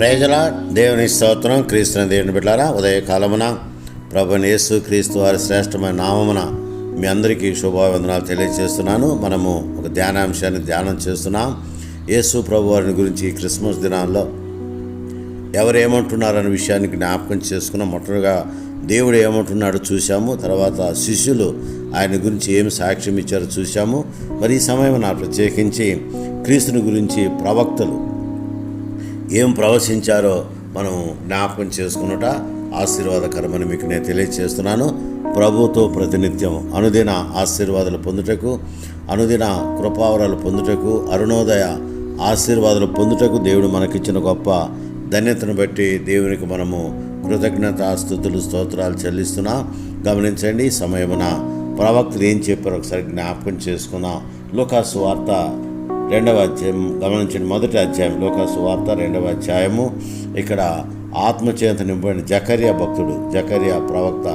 ప్రజల దేవుని స్తోత్రం. క్రీస్తుని దేవుని బిడ్డారా ఉదయకాలమున ప్రభుని యేసు క్రీస్తు వారి శ్రేష్టమైన నామమున మీ అందరికీ శుభావందనాలు తెలియజేస్తున్నాను. మనము ఒక ధ్యానాంశాన్ని ధ్యానం చేస్తున్నాం. యేసు ప్రభు వారిని గురించి క్రిస్మస్ దినాల్లో ఎవరు ఏమంటున్నారనే విషయాన్ని జ్ఞాపకం చేసుకున్నాం మొట్టగా దేవుడు ఏమంటున్నాడో చూశాము. తర్వాత శిష్యులు ఆయన గురించి ఏం సాక్ష్యం ఇచ్చారో చూశాము. మరి ఈ సమయం నా ప్రత్యేకించి క్రీస్తుని గురించి ప్రవక్తలు ఏం ప్రవచించారో మనం జ్ఞాపకం చేసుకున్నట ఆశీర్వాదకరమని మీకు నేను తెలియజేస్తున్నాను ప్రభుతో ప్రతినిత్యం అనుదిన ఆశీర్వాదాలు పొందుటకు అనుదిన కృపావరాలు పొందుటకు అరుణోదయ ఆశీర్వాదాలు పొందుటకు దేవుడు మనకిచ్చిన గొప్ప ధన్యతను బట్టి దేవునికి మనము కృతజ్ఞత స్థుతులు స్తోత్రాలు చెల్లిస్తున్నా. గమనించండి సమయమున ప్రవక్తలు ఏం చెప్పారో ఒకసారి జ్ఞాపకం చేసుకుందాం. లోకాసు వార్త రెండవ అధ్యాయం గమనించండి మొదటి అధ్యాయం లోకాసు వార్త రెండవ అధ్యాయము. ఇక్కడ ఆత్మచేత నింపబడిన జకర్యా భక్తుడు జకర్యా ప్రవక్త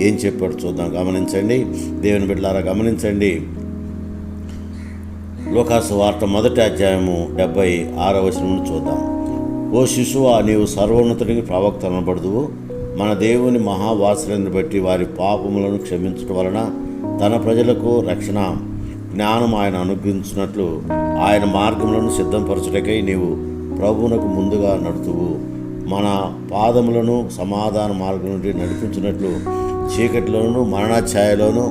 ఏం చెప్పాడు చూద్దాం గమనించండి. దేవుని బిడ్డలారా గమనించండి. లోకాసు వార్త మొదటి అధ్యాయము డెబ్బై ఆరవ వచనం నుండి చూద్దాం. ఓ శిశువా నీవు సర్వోన్నతుడికి ప్రవక్త అనబడదువు. మన దేవుని మహావాసులను బట్టి వారి పాపములను క్షమించడం వలన తన ప్రజలకు రక్షణ జ్ఞానం ఆయన అనుగ్రహించినట్లు ఆయన మార్గములను సిద్ధంపరచుటకై నీవు ప్రభువునకు ముందుగా నడుతువు. మన పాదములను సమాధాన మార్గం నుండి నడిపించినట్లు చీకటిలోను మరణఛాయలోను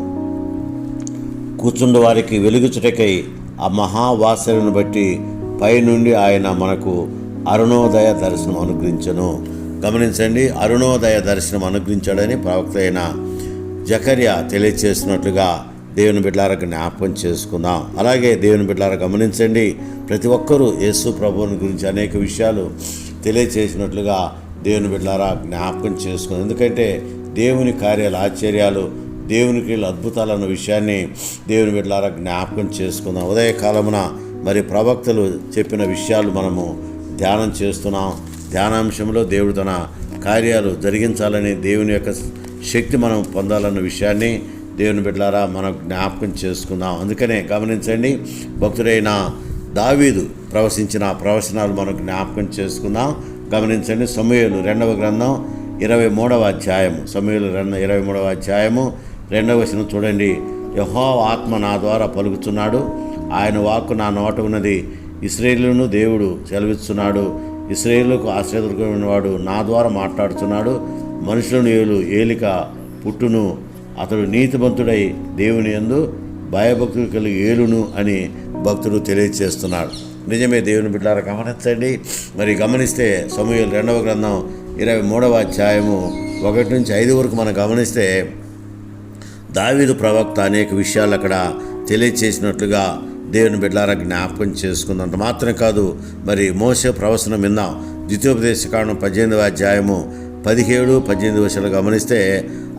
కూర్చుండు వారికి వెలుగుచుటకై ఆ మహావాసలను బట్టి పైనుండి ఆయన మనకు అరుణోదయ దర్శనం అనుగ్రహించను. గమనించండి అరుణోదయ దర్శనం అనుగ్రహించాడని ప్రవక్త అయిన జకర్య తెలియచేసినట్లుగా దేవుని బిడ్డలారా జ్ఞాపకం చేసుకుందాం. అలాగే దేవుని బిడ్డలారా గమనించండి ప్రతి ఒక్కరూ యేసు ప్రభువుని గురించి అనేక విషయాలు తెలియచేసినట్లుగా దేవుని బిడ్డలారా జ్ఞాపకం చేసుకుందాం. ఎందుకంటే దేవుని కార్యాలు ఆశ్చర్యాలు దేవునికి అద్భుతాలు అన్న విషయాన్ని దేవుని బిడ్డలారా జ్ఞాపకం చేసుకుందాం. ఉదయకాలమున మరి ప్రవక్తలు చెప్పిన విషయాలు మనము ధ్యానం చేస్తున్నాం. ధ్యానాంశంలో దేవుడు తన కార్యాలు జరిగించాలని దేవుని యొక్క శక్తి మనం పొందాలన్న విషయాన్ని దేవుని బిడ్డలారా మనం జ్ఞాపకం చేసుకుందాం. అందుకనే గమనించండి భక్తుడైన దావీదు ప్రవశించిన ప్రవచనాలు మనం జ్ఞాపకం చేసుకుందాం. గమనించండి సమయలు రెండవ గ్రంథం ఇరవై మూడవ అధ్యాయము. సమయలు రెండు ఇరవై మూడవ అధ్యాయము రెండవ వచనం చూడండి. యహో ఆత్మ నా ద్వారా పలుకుతున్నాడు ఆయన వాక్కు నా నోట ఉన్నది. ఇస్రేలును దేవుడు సెలవిస్తున్నాడు. ఇస్రాయేలుకు వాడు నా ద్వారా మాట్లాడుతున్నాడు మనుషులను ఏలు ఏలిక పుట్టును అతడు నీతిమంతుడై దేవుని యందు భయభక్తులు కలిగి ఏలును అని భక్తుడు తెలియజేస్తున్నాడు నిజమే దేవుని బిడ్డారా గమనించండి. మరి గమనిస్తే సమూహలు రెండవ గ్రంథం ఇరవై మూడవ అధ్యాయము ఒకటి నుంచి ఐదు వరకు మనం గమనిస్తే దావీదు ప్రవక్త అనేక విషయాలు అక్కడ తెలియచేసినట్లుగా దేవుని బిడ్డారా జ్ఞాపకం చేసుకున్నంత మాత్రం కాదు. మరి మోస ప్రవచనం విన్నాం. ద్వితీయోపదేశ కారణం పద్దెనిమిదవ అధ్యాయము పదిహేడు పద్దెనిమిది వర్షాలు గమనిస్తే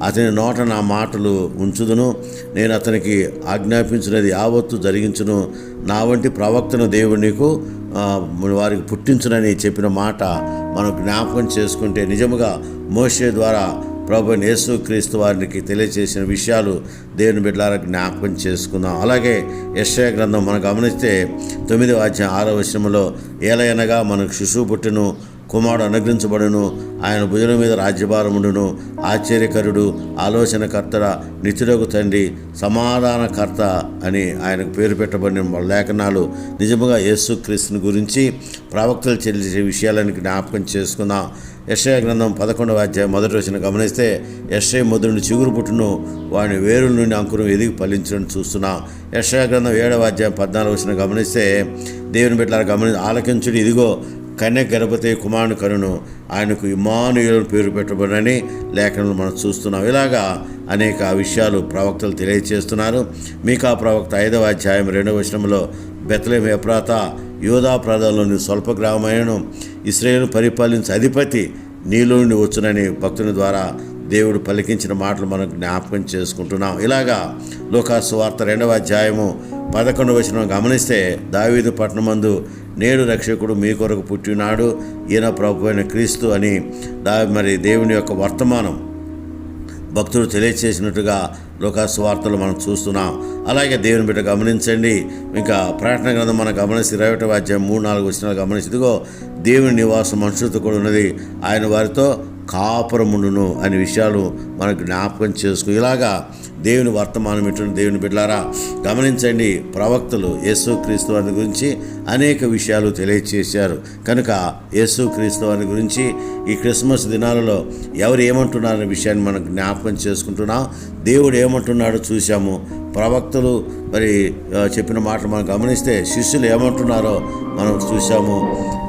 అతని నోట నా మాటలు ఉంచుదును. నేను అతనికి ఆజ్ఞాపించినది యావత్తు జరిగించును. నా వంటి ప్రవక్తను దేవుడు నీకు వారికి పుట్టించునని చెప్పిన మాట మనం జ్ఞాపకం చేసుకుంటే నిజముగా మోషే ద్వారా ప్రభు యేసు క్రీస్తు వారికి తెలియచేసిన విషయాలు దేవుని బిడ్డలారా జ్ఞాపకం చేసుకుందాం. అలాగే యశ్య గ్రంథం మనం గమనిస్తే తొమ్మిది వాద్యం ఆరో విషయంలో ఏలయనగా మనకు శిశువు పుట్టును కుమారుడు అనుగ్రహించబడును. ఆయన భుజం మీద రాజ్యభారముడును ఆశ్చర్యకరుడు ఆలోచనకర్త నిత్యుడకు తండ్రి సమాధానకర్త అని ఆయనకు పేరు పెట్టబడిన లేఖనాలు నిజముగా యేసు క్రీస్తుని గురించి ప్రవక్తలు చెల్లించే విషయాలను జ్ఞాపకం చేసుకుందాం. యశ్ఐ గ్రంథం పదకొండవ అధ్యాయం మొదటి వచ్చిన గమనిస్తే యశ్ఐ ముద్రుని చిగురు పుట్టును వాని వేరుల నుండి అంకురం ఎదిగి ఫలించడం చూస్తున్నాం. యశ్ఐ గ్రంథం ఏడవ అధ్యాయం పద్నాలుగు వచ్చిన గమనిస్తే దేవుని బిడ్డల గమని ఆలకించుడు. ఇదిగో కన్య గర్భతే కుమారుని కరును ఆయనకు ఇమానుయులను పేరు పెట్టబడని లేఖనలు మనం చూస్తున్నాం. ఇలాగా అనేక విషయాలు ప్రవక్తలు తెలియజేస్తున్నారు మీకా ప్రవక్త ఐదవ అధ్యాయం రెండవ వచనంలో బెత్తలేం ఎప్రాత యోధా ప్రాంతంలోని స్వల్ప గ్రామమైనను ఇస్రాయేల్ పరిపాలించే అధిపతి నీలోని వచ్చునని భక్తుని ద్వారా దేవుడు పలికించిన మాటలు మనం జ్ఞాపకం చేసుకుంటున్నాం. ఇలాగా లోకాసు వార్త రెండవ అధ్యాయము పదకొండు వచనం గమనిస్తే దావీదు పట్టణమందు నేడు రక్షకుడు మీ కొరకు పుట్టినాడు. ఈయన ప్రభు అయిన క్రీస్తు అని దా మరి దేవుని యొక్క వర్తమానం భక్తులు తెలియచేసినట్టుగా లోకాసు వార్తలు మనం చూస్తున్నాం. అలాగే దేవుని బిడ్డ గమనించండి. ఇంకా ప్రార్థన గ్రంథం మనం గమనిస్తే ఇరవై ఒకటి అధ్యాయం మూడు నాలుగు వచ్చిన గమనించి ఇదిగో దేవుని నివాసం మనుషులతో కూడా ఉన్నది. ఆయన వారితో కాపురముండును అనే విషయాలు మనకు జ్ఞాపకం చేసుకుని ఇలాగా దేవుని వర్తమానం ఇటువంటి దేవుని బిడ్డారా గమనించండి ప్రవక్తలు యేసుక్రీస్తు వారి గురించి అనేక విషయాలు తెలియచేశారు. కనుక యేసుక్రీస్తు వారి గురించి ఈ క్రిస్మస్ దినాలలో ఎవరు ఏమంటున్నారనే విషయాన్ని మనం జ్ఞాపకం చేసుకుంటున్నాం. దేవుడు ఏమంటున్నాడో చూసాము ప్రవక్తలు మరి చెప్పిన మాటలు మనం గమనిస్తే శిష్యులు ఏమంటున్నారో మనం చూసాము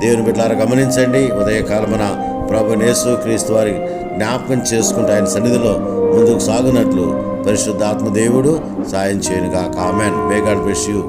దేవుని బిడ్డారా గమనించండి ఉదయకాలమన ప్రభు యేసు క్రీస్తు వారి జ్ఞాపకం చేసుకుంటూ ఆయన సన్నిధిలో ముందుకు సాగునట్లు పరిశుద్ధాత్మ దేవుడు సాయం చేయనుగా కామెన్ మే గాడ్ బ్లెస్ యూ